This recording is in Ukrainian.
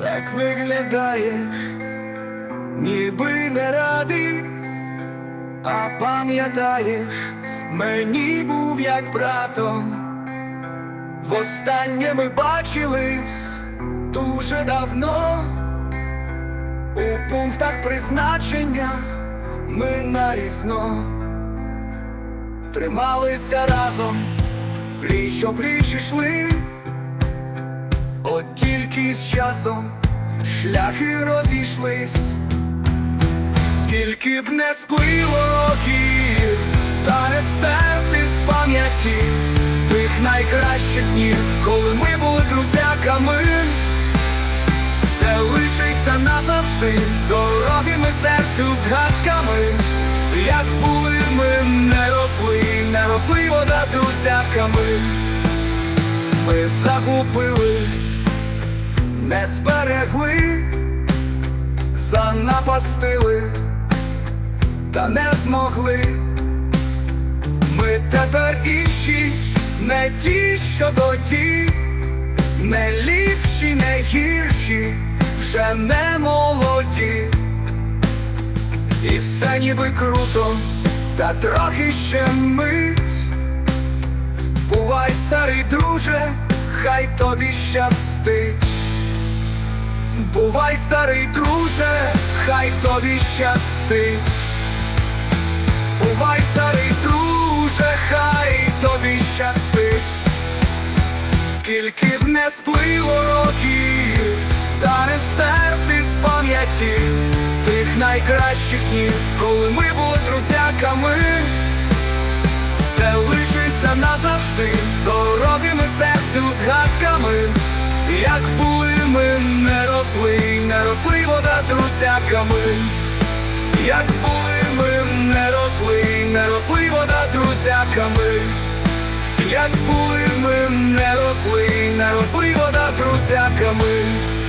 так виглядаєш, ніби не радий, а пам'ятаєш, мені був як братом. Востаннє ми бачились дуже давно. У пунктах призначення ми нарізно трималися разом, пліч опліч ішли, от тільки з часом шляхи розійшлись, скільки б не сплило років, та не стерти з пам'яті тих найкращих днів, коли ми були друзяками. Все лишиться назавжди дорогими серцю згадками, як були ми не росли, не росли вода друзяками, ми загубили, не зберегли, занапастили, та не змогли. Ми тепер інші, не ті, що тоді. Не ліпші, не гірші, вже не молоді, і все ніби круто, та трохи ще мить. Бувай, старий друже, хай тобі щастить. Бувай, старий друже, хай тобі щастить. Бувай, старий друже, хай тобі щастить. Скільки б не сплило років, та не стерти з пам'яті тих найкращих днів, коли ми були друзяками, все лишиться назавжди дорогими серцю згадками, як були росли, не росли вода друзяками, як були ми не росли, не росли вода друзяками. Як були ми не росли, не росли вода друзяками